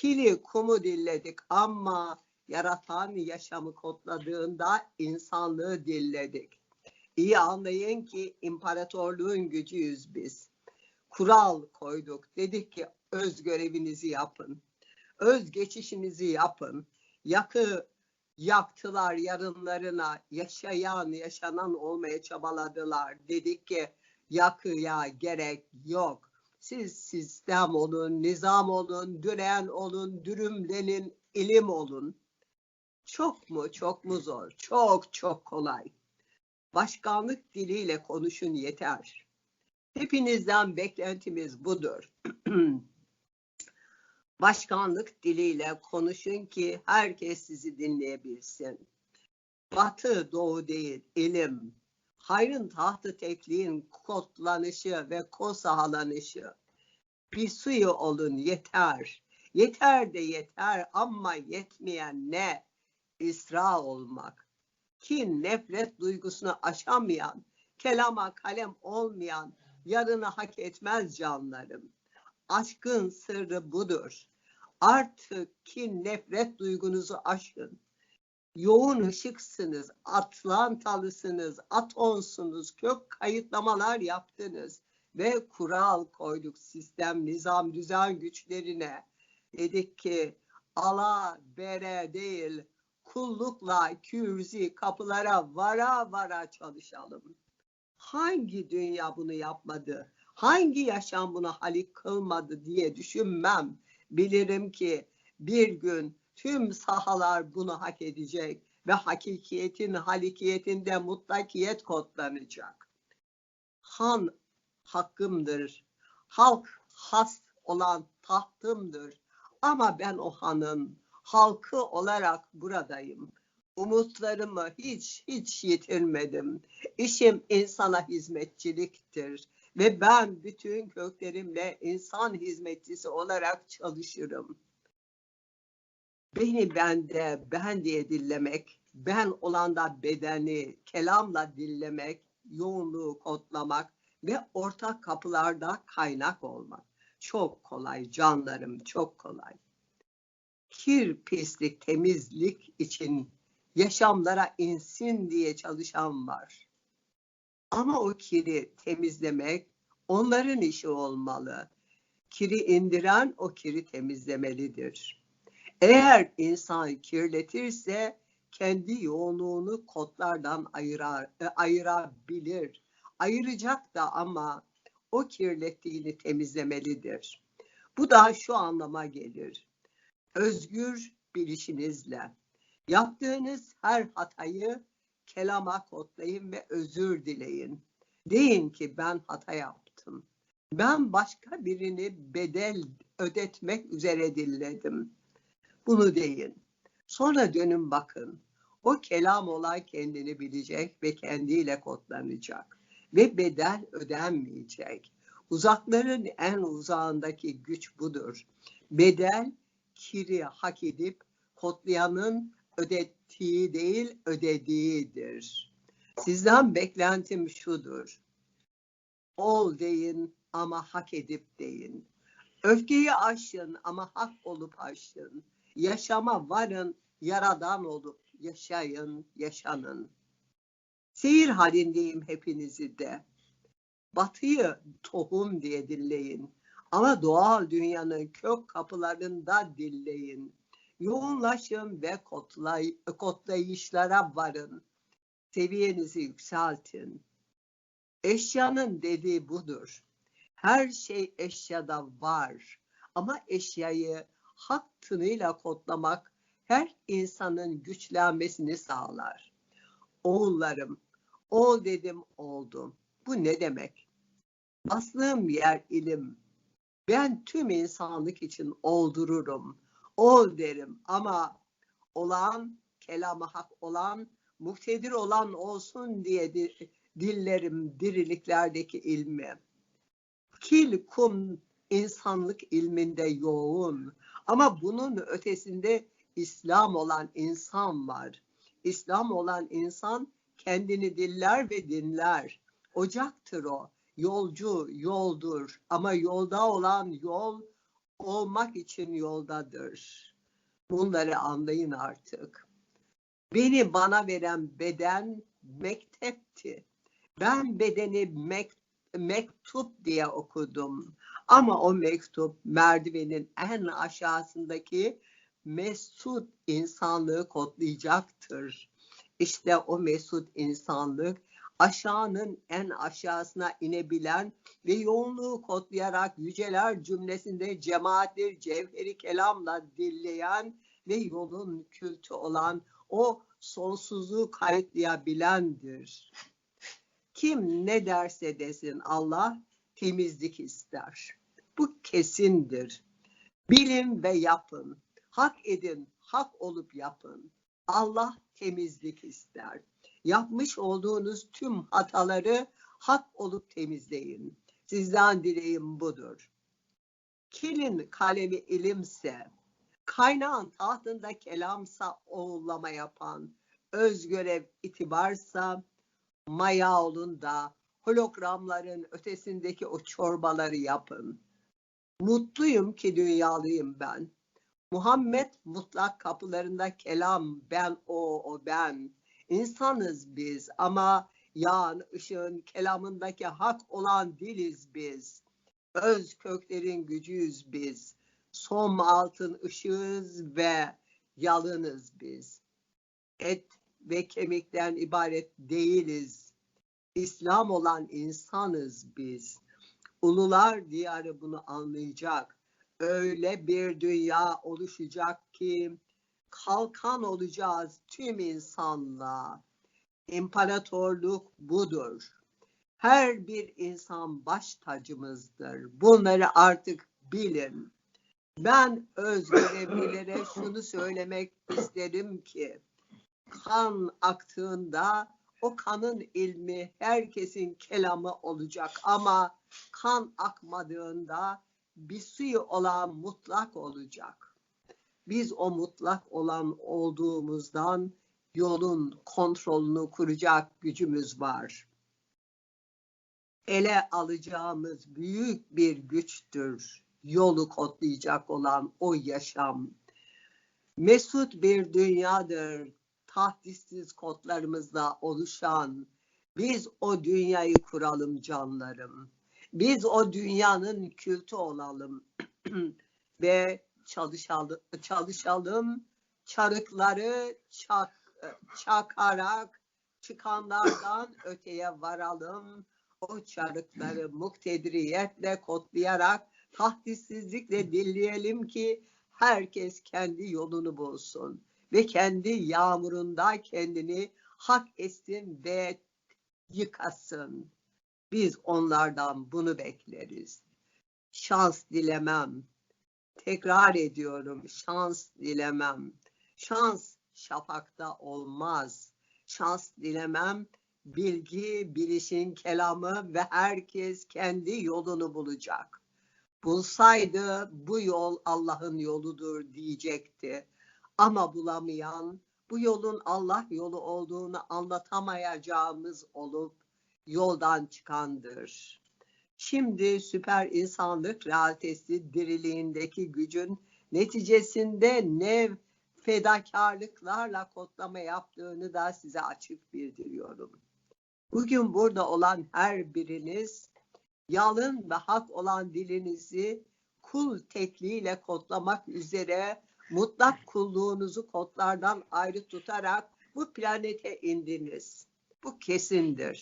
kili kumu dilledik ama yaratan yaşamı kodladığında insanlığı dilledik. İyi anlayın ki imparatorluğun gücüyüz biz. Kural koyduk. Dedik ki öz görevinizi yapın. Öz geçişinizi yapın. Yakı yaktılar yarınlarına. Yaşayan, yaşanan olmaya çabaladılar. Dedik ki yakıya gerek yok. Siz sistem olun, nizam olun, düren olun, dürümlenin, ilim olun. Çok mu, çok mu zor? Çok çok kolay. Başkanlık diliyle konuşun yeter. Hepinizden beklentimiz budur. Başkanlık diliyle konuşun ki herkes sizi dinleyebilsin. Batı doğu değil, ilim, hayrın tahtı tekliğin kodlanışı ve kosahalanışı. Bir suyu olun yeter. Yeter de yeter ama yetmeyen ne? İsra olmak. Kin, nefret duygusunu aşamayan, kelama kalem olmayan, yarını hak etmez canlarım. Aşkın sırrı budur. Artık kin, nefret duygunuzu aşın. Yoğun ışıksınız, atlantalısınız, atonsunuz, kök kayıtlamalar yaptınız ve kural koyduk sistem, nizam, düzen güçlerine. Dedik ki ala bere değil, kullukla kürzi kapılara vara vara çalışalım. Hangi dünya bunu yapmadı? Hangi yaşam bunu halik kılmadı diye düşünmem. Bilirim ki bir gün tüm sahalar bunu hak edecek ve hakikiyetin halikiyetinde mutlakiyet kodlanacak. Han hakkımdır. Halk has olan tahtımdır. Ama ben o hanın halkı olarak buradayım. Umutlarımı hiç hiç yitirmedim. İşim insana hizmetçiliktir ve ben bütün köklerimle insan hizmetçisi olarak çalışırım. Beni bende ben diye dillemek, ben olanda bedeni kelamla dillemek, yoğunluğu kodlamak ve ortak kapılarda kaynak olmak. Çok kolay canlarım, çok kolay. Kir, pislik, temizlik için yaşamlara insin diye çalışan var. Ama o kiri temizlemek onların işi olmalı. Kiri indiren o kiri temizlemelidir. Eğer insan kirletirse kendi yoğunluğunu kodlardan ayırar, e, ayırabilir. Ayıracak da ama o kirlettiğini temizlemelidir. Bu da şu anlama gelir. Özgür bilişinizle yaptığınız her hatayı kelama kodlayın ve özür dileyin. Deyin ki ben hata yaptım. Ben başka birini bedel ödetmek üzere dilledim. Bunu deyin. Sonra dönün bakın. O kelam olay kendini bilecek ve kendiyle kodlanacak. Ve bedel ödenmeyecek. Uzakların en uzağındaki güç budur. Bedel kiri hak edip kodlayanın ödettiği değil ödediğidir. Sizden beklentim şudur. Ol deyin ama hak edip deyin. Öfkeyi aşın ama hak olup aşın. Yaşama varın, yaradan olup yaşayın, yaşanın. Seyir halindeyim hepinizi de. Batıyı tohum diye dilleyin. Ama doğal dünyanın kök kapılarında dilleyin. Yoğunlaşın ve kodlay kodlayışlara varın. Seviyenizi yükseltin. Eşyanın dediği budur. Her şey eşyada var. Ama eşyayı hak tınıyla kodlamak her insanın güçlenmesini sağlar. Oğullarım, ol dedim oldum. Bu ne demek? Bastığım yer ilim. Ben tüm insanlık için oldururum. Ol derim ama olan, kelamı hak olan, muktedir olan olsun diye dillerim diriliklerdeki ilmi. Kil kum insanlık ilminde yoğun ama bunun ötesinde İslam olan insan var. İslam olan insan kendini diller ve dinler. Ocaktır o. Yolcu yoldur ama yolda olan yol olmak için yoldadır. Bunları anlayın artık. Beni bana veren beden mektepti. Ben bedeni mek mektup diye okudum. Ama o mektup merdivenin en aşağısındaki mesut insanlığı kodlayacaktır. İşte o mesut insanlık aşağının en aşağısına inebilen ve yoğunluğu kodlayarak yüceler cümlesinde cemaattir cevheri kelamla dilleyen ve yolun kültü olan o sonsuzluğu kayıtlayabilendir. Kim ne derse desin Allah temizlik ister. Bu kesindir. Bilin ve yapın. Hak edin, hak olup yapın. Allah temizlik ister. Yapmış olduğunuz tüm hataları hak olup temizleyin. Sizden dileğim budur. Kilin kalemi ilimse, kaynağın tahtında kelamsa oğullama yapan, öz görev itibarsa, maya olun da hologramların ötesindeki o çorbaları yapın. Mutluyum ki dünyalıyım ben. Muhammed mutlak kapılarında kelam, ben o, o ben. İnsanız biz ama yağın, ışığın, kelamındaki hak olan diliz biz. Öz köklerin gücüyüz biz. Som altın ışığız ve yalınız biz. Et ve kemikten ibaret değiliz. İslam olan insanız biz. Ulular diyarı bunu anlayacak. Öyle bir dünya oluşacak ki kalkan olacağız tüm insanlığa. İmparatorluk budur. Her bir insan baş tacımızdır. Bunları artık bilin. Ben öz görevlilere şunu söylemek isterim ki kan aktığında o kanın ilmi herkesin kelamı olacak ama kan akmadığında bir suyu olan mutlak olacak. Biz o mutlak olan olduğumuzdan yolun kontrolünü kuracak gücümüz var. Ele alacağımız büyük bir güçtür yolu kodlayacak olan o yaşam. Mesut bir dünyadır tahdissiz kodlarımızla oluşan. Biz o dünyayı kuralım canlarım. Biz o dünyanın kültü olalım ve çalışalım, çalışalım çarıkları çak, çakarak çıkanlardan öteye varalım. O çarıkları muktediriyetle kodlayarak tahdissizlikle dinleyelim ki herkes kendi yolunu bulsun ve kendi yağmurunda kendini hak etsin ve yıkasın. Biz onlardan bunu bekleriz. Şans dilemem. Tekrar ediyorum şans dilemem. Şans şafakta olmaz. Şans dilemem. Bilgi, bilişin kelamı ve herkes kendi yolunu bulacak. Bulsaydı bu yol Allah'ın yoludur diyecekti. Ama bulamayan bu yolun Allah yolu olduğunu anlatamayacağımız olup yoldan çıkandır. Şimdi süper insanlık realitesi diriliğindeki gücün neticesinde ne fedakarlıklarla kodlama yaptığını da size açık bildiriyorum. Bugün burada olan her biriniz yalın ve hak olan dilinizi kul tekliğiyle kodlamak üzere mutlak kulluğunuzu kodlardan ayrı tutarak bu planete indiniz. Bu kesindir.